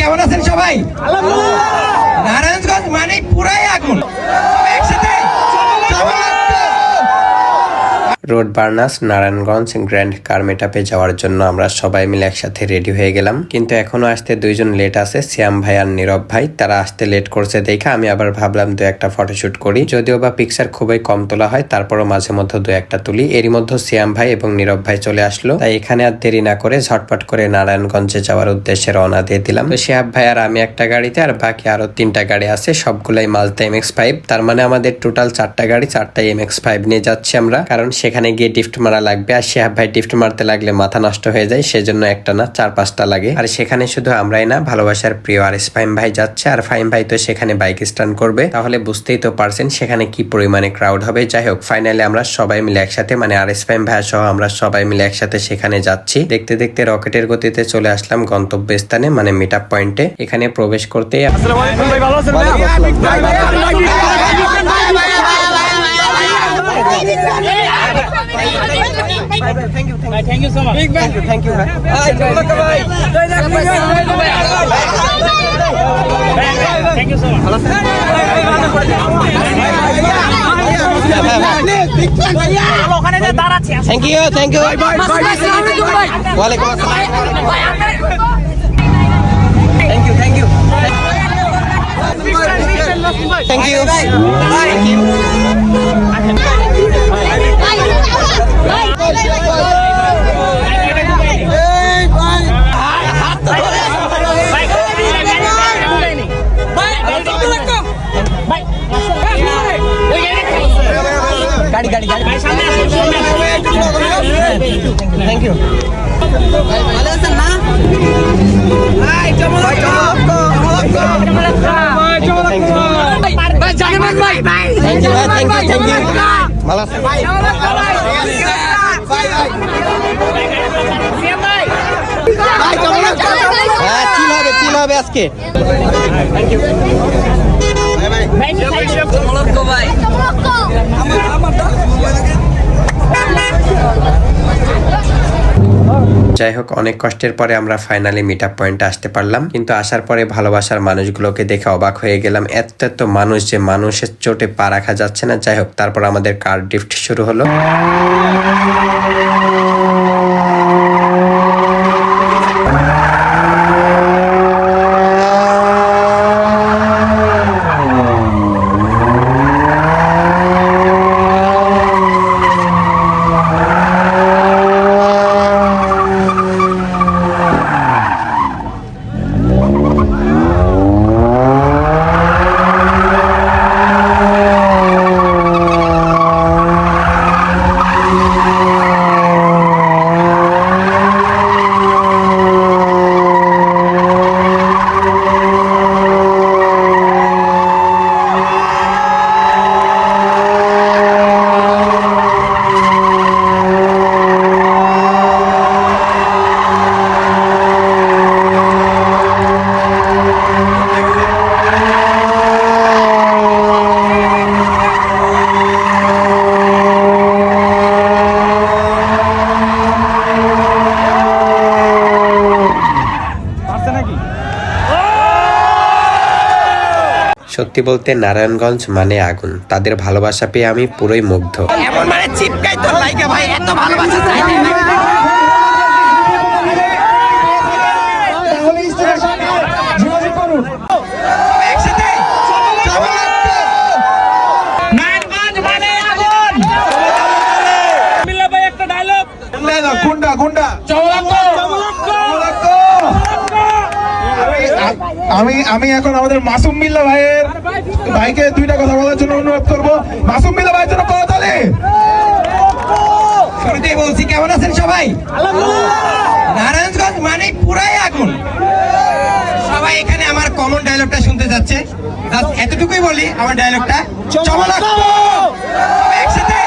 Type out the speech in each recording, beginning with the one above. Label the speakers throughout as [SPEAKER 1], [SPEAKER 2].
[SPEAKER 1] কেমন আছেন নারায়ণগঞ্জ মানে পুরাই আগুন সবাই একসাথে
[SPEAKER 2] রোড, বার্নাস, নারায়ণগঞ্জ, গ্র্যান্ড কার মেটাপে যাওয়ার জন্য আমরা সবাই মিলে একসাথে রেডি হয়ে গেলাম। কিন্তু এখনও আসতে দুইজন লেট আছে, শ্যাম ভাই আর নীরব ভাই। তারা আসতে লেট করছে দেখে আমি আবার ভাবলাম দু একটা ফটোশুট করি। যদিও বা পিকচার খুবই কম তোলা হয়, তারপরও মাঝে মধ্যে দু একটা তুলি। এরই মধ্যে শ্যাম ভাই এবং নীরব ভাই চলে আসলো। তাই এখানে আর দেরি না করে ঝটপট করে নারায়ণগঞ্জে যাওয়ার উদ্দেশ্যে রওনা দিয়ে দিলাম। তো শিহাব ভাই আর আমি একটা গাড়িতে আর বাকি আরও তিনটা গাড়ি আছে, সবগুলাই মাজদা এম এক্স ফাইভ তার মানে আমাদের টোটাল চারটা গাড়ি চারটা এম এক্স ফাইভ নিয়ে যাচ্ছি আমরা। কারণ সেখানে গিয়ে ডিফট মারা লাগবে আর শিহাব ভাই ডিফট মারতে লাগলে মাথা নষ্ট হয়ে যায় সেজন্য একটা না চার পাঁচটা লাগে আর সেখানে শুধু আমরাই না ভালোবাসার প্রিয় আর এস ফাইম ভাই যাচ্ছে আর ফাইম ভাই তো সেখানে বাইক স্ট্যান্ড করবে তাহলে বুঝতেই তো পারছেন সেখানে কি পরিমাণে ক্রাউড হবে যাই হোক ফাইনালি আমরা সবাই মিলে একসাথে মানে আর এস ফাইম ভাই সহ আমরা সবাই মিলে একসাথে সেখানে যাচ্ছি দেখতে দেখতে রকেটের গতিতে চলে আসলাম গন্তব্যস্থানে মানে মিট আপ পয়েন্টে এখানে প্রবেশ করতে
[SPEAKER 3] thank you so much big
[SPEAKER 1] thank you
[SPEAKER 3] thank you so much
[SPEAKER 1] thank you thank you ওয়ালাইকুম আসসালাম thank you thank you thank you thank you ভালো আছেন হ্যাঁ চিল হবে চিল হবে আজকে
[SPEAKER 2] যাই হোক, অনেক কষ্টের পরে আমরা ফাইনালি মিট আপ পয়েন্টে আসতে পারলাম। কিন্তু আসার পরে ভালোবাসার মানুষগুলোকে দেখে অবাক হয়ে গেলাম, এত এত মানুষ যে মানুষের চোটে পা রাখা যাচ্ছে না। যাই হোক, তারপর আমাদের কার ডিফট শুরু হলো। সত্যি বলতে নারায়ণগঞ্জ মানে আগুন। তাদের ভালোবাসা পেয়ে আমি পুরোই মুগ্ধ।
[SPEAKER 1] এমন মানে চিপকাই তোর লাইকা ভাই এত ভালোবাসা চাই না একসাথে
[SPEAKER 3] নারায়ণগঞ্জ মানে আগুন বিল্লা ভাই একটা ডায়লগ
[SPEAKER 4] গুন্ডা গুন্ডা আমি আমি এখন আমাদের মাসুম বিল্লা ভাইয়ের ভাইকে দুইটা কথা বলার জন্য অনুরোধ করব। মাসুম বিল্লা ভাইয়ের জন্য কথা তাহলে
[SPEAKER 1] শুরুতেই বলছি কেমন আছেন সবাই? নারায়ণগঞ্জ মানে পুরাই আগুন। সবাই এখানে আমার কমন ডায়লগটা শুনতে যাচ্ছে। এতটুকুই বলি আমার ডায়লগটা চমলাক্ত সবাই একসাথে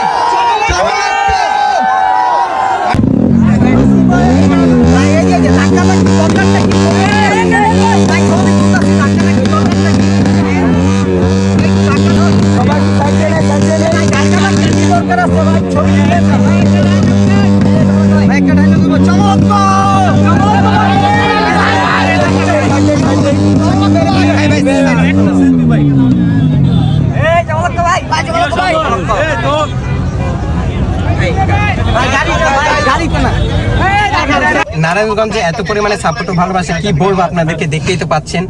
[SPEAKER 1] নারায়ণগঞ্জে এত পরিমাণে সাপোর্ট ও ভালোবাসা কি বলব আপনাদেরকে? দেখতেই তো পাচ্ছেন।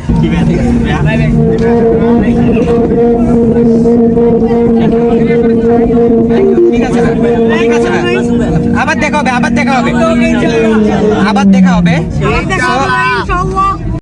[SPEAKER 1] আবার দেখা হবে আবার দেখা হবে। আবার দেখা হবে।